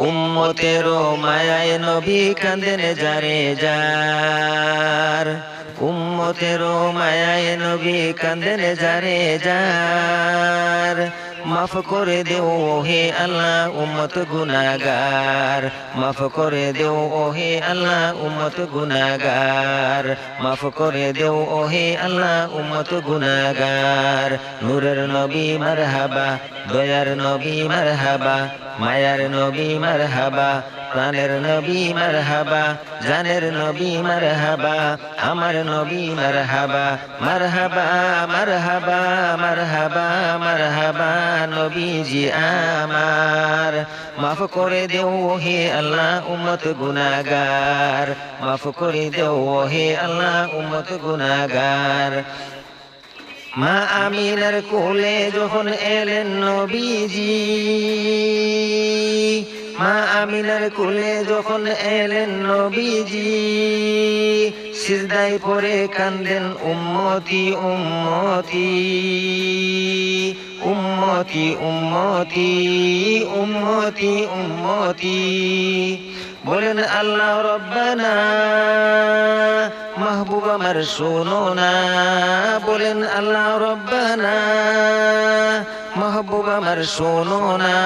উম্মতেরও মায়ায় নবী কান্দেন জারে যার। উম্মতেরও মায়ায় নবী কান্দেন জারে যার। মাফ করে দেও ওহে আল্লাহ, উম্মত গুনাগার। মাফ করে দেও ওহে আল্লাহ, উম্মত গুনাগার। মাফ করে দেও ওহে আল্লাহ, উম্মত গুনাগার। নূরের নবী মারহাবা, দয়ার নবী মারহাবা, মায়ার নবী মারহাবা, প্রাণের নবী মারহাবা, জানের নবী মারহাবা, আমার নবী মারহাবা মারহাবা মারহাবা মারহাবা। নবীজি আমার। মাফ করে দেও হে আল্লাহ উম্মত গুনাগার মাফ করে দেও হে আল্লাহ উম্মত গুনাগার মা আমিনার কোলে যখন এলেন নবীজি, মা আমিনার কোলে যখন এলেন নবীজি সিজদাই পরে কান্দেন উম্মতি উম্মতি। উম্মতি উম্মতি উম্মতি উম্মতি। বলেন, আল্লাহ রব্বানা, মাহবুব আমার শোনো না বলেন, আল্লাহ রব্বানা, মাহবুব আমার শোনো না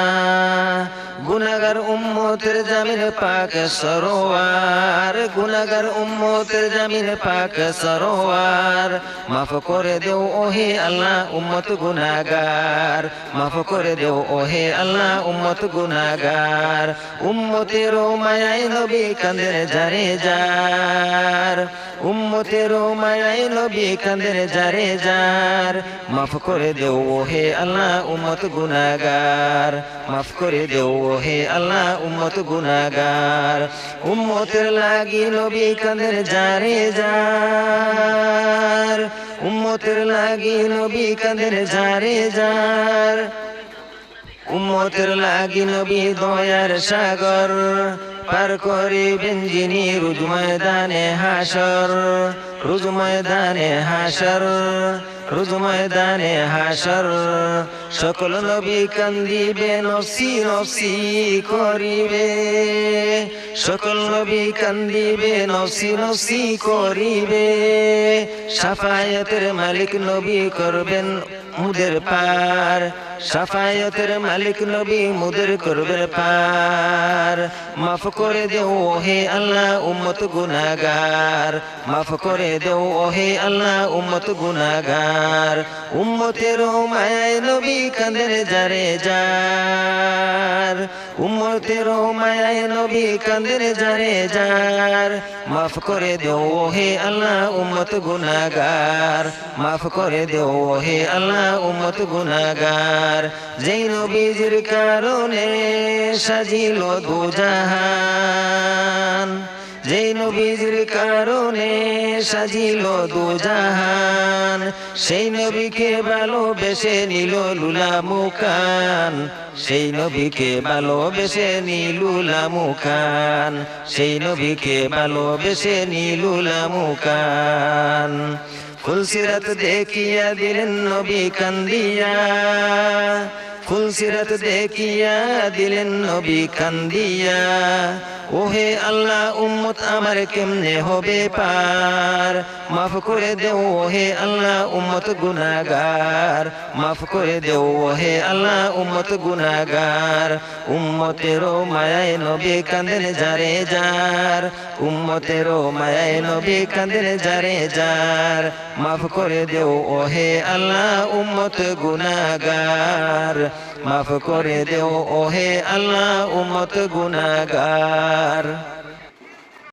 উম্মতের জামিন পাক সরোয়ার। গুনাগার উম্মতের জামিন পাক সরোয়ার। মাফ করে দেও ওহে আল্লাহ উম্মত গুনাগার মাফ করে দেও ওহে আল্লাহ উম্মত গুনাগার উম্মতের মায়াই নবী কান্দের জারে যার উম্মতের মায়াই নবী কান্দের জারে যার মাফ করে দেও ওহে আল্লাহ উম্মত গুনাগার। মাফ করে দেও ওহে আল্লাহ উম্মত গুনাগার। উম্মতের লাগি নবী কান্দের জারে যার উম্মতের লাগি নবী কান্দের জারে যার উম্মতের লাগি নবী দয়ার সাগর। পার করিবেন যিনি রুজ ময়দানে হাসর রুজ ময়দানে হাসর রুজ ময়দানে হাসর সকল নবী কান্দিবে, নফসি নফসি করিবে। সকল নবী কান্দিবে, নফসি নফসি করিবে। সাফায়াতের মালিক নবী করবেন মুদের পার। সাফায়তের মালিক নবী মুদের করবে পার। মাফ করে দেও ওহে আল্লাহ, উম্মত গুনাগার মাফ করে দেও ওহে আল্লাহ, উম্মত গুনাগার উম্মতের মায়ায় নবী কান্দের জারে যার উম্মতের মায়ায় নবী কান্দের জারে যার মাফ করে দেও ওহে আল্লাহ, উম্মত গুনাগার মাফ করে দেও ওহে আল্লাহ, উম্মত গুনাগার যেই নবীজির কারণে সাজিল দুজাহান যেই নবীজির কারণে সাজিল দুজাহান সেই নবীকে ভালোবেসে নিল লুলা মুকান সেই নবীকে ভালোবেসে নিলুলা মুকান সেই নবীকে ভালোবেসে নিলুলা মুকান ফুলসিরাত দেখিয়া দিলেন নবী কান্দিয়া। খুলসিরত দেখিয়া দিলেন নবী কান্দিয়া। ওহে আল্লাহ, উম্মত আমার কেমনে হবে পার? মাফ করে দেও ওহে আল্লাহ, উম্মত গুনাগার মাফ করে দেও ওহে আল্লাহ, উম্মত গুনাগার উম্মতেরও মায়ায় নবী কান্দেন যারে যার। উম্মতেরও মায়ায় নবী কান্দেন যারে যার। মাফ করে দেও ওহে আল্লাহ, উম্মত গুনাগার মাফ করে দেও ওহে আল্লাহ, উম্মত গুনাগার